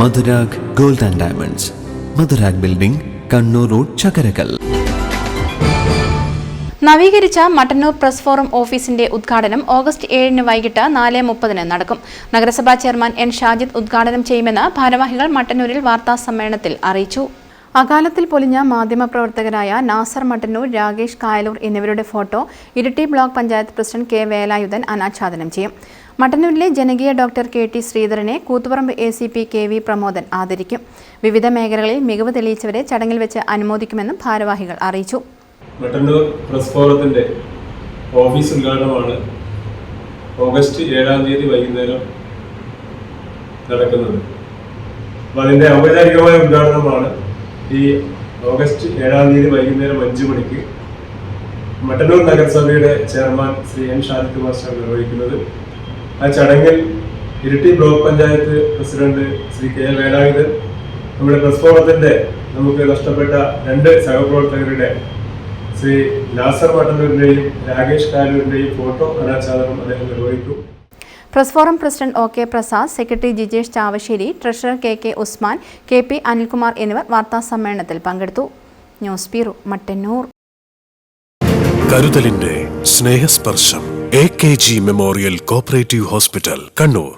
Madhurag gold and diamonds. Madhurag building Kannur road Chakkarakkal. നവീകരിച്ച Mattannur press forum ഓഫീസിന്റെ ഉദ്ഘാടനം August ഏഴിന് വൈകിട്ട് നാല് മുപ്പതിന് നടക്കും. നഗരസഭാ ചെയർമാൻ എൻ. ഷാജിദ് ഉദ്ഘാടനം ചെയ്യുമെന്ന് ഭാരവാഹികൾ മട്ടന്നൂരിൽ വാർത്താ സമ്മേളനത്തിൽ അറിയിച്ചു. അകാലത്തിൽ പൊലിഞ്ഞ മാധ്യമപ്രവർത്തകരായ നാസർ മട്ടന്നൂർ രാകേഷ് കായലൂർ എന്നിവരുടെ photo Iritty block panchayat president K Velayudhan അനാച്ഛാദനം ചെയ്യും. മട്ടന്നൂരിലെ ജനകീയ doctor K T ശ്രീധരനെ Koothuparamba A C P K V Pramodan ആദരിക്കും. വിവിധ മേഖലകളിൽ മികവ് തെളിയിച്ചവരെ ചടങ്ങിൽ വെച്ച് അനുമോദിക്കുമെന്നും ഭാരവാഹികൾ അറിയിച്ചു. മട്ടന്നൂർ പ്രസ് ഫോറത്തിന്റെ ഓഫീസ് ഉദ്ഘാടനമാണ് ഓഗസ്റ്റ് ഏഴാം തീയതി വൈകുന്നേരം നടക്കുന്നത്. അതിന്റെ ഔപചാരികമായ ഉദ്ഘാടനമാണ് ഈ ഓഗസ്റ്റ് ഏഴാം തീയതി വൈകുന്നേരം അഞ്ചു മണിക്ക് മട്ടന്നൂർ നഗരസഭയുടെ chairman Shri N Kumar master നിർവഹിക്കുന്നത്. ആ ചടങ്ങിൽ Iritty block panchayat president Shri K L Velayudhan നമ്മുടെ പ്രസ് ഫോറത്തിന്റെ നമുക്ക് നഷ്ടപ്പെട്ട രണ്ട് സഹപ്രവർത്തകരുടെ ശ്രീ നാസർ മട്ടന്നൂരിന്റെയും രാകേഷ് കാലൂരിന്റെയും ഫോട്ടോ അനാച്ഛാദനം അദ്ദേഹം നിർവഹിക്കും. Press forum president O K Prasad secretary Jijesh Chavassery treasurer K K Usman K P Anilkumar എന്നിവർ വാർത്താ സമ്മേളനത്തിൽ പങ്കെടുത്തു. News bureau Mattannur. കരുതലിന്റെ Snehasparsham A K G memorial cooperative hospital Kannur.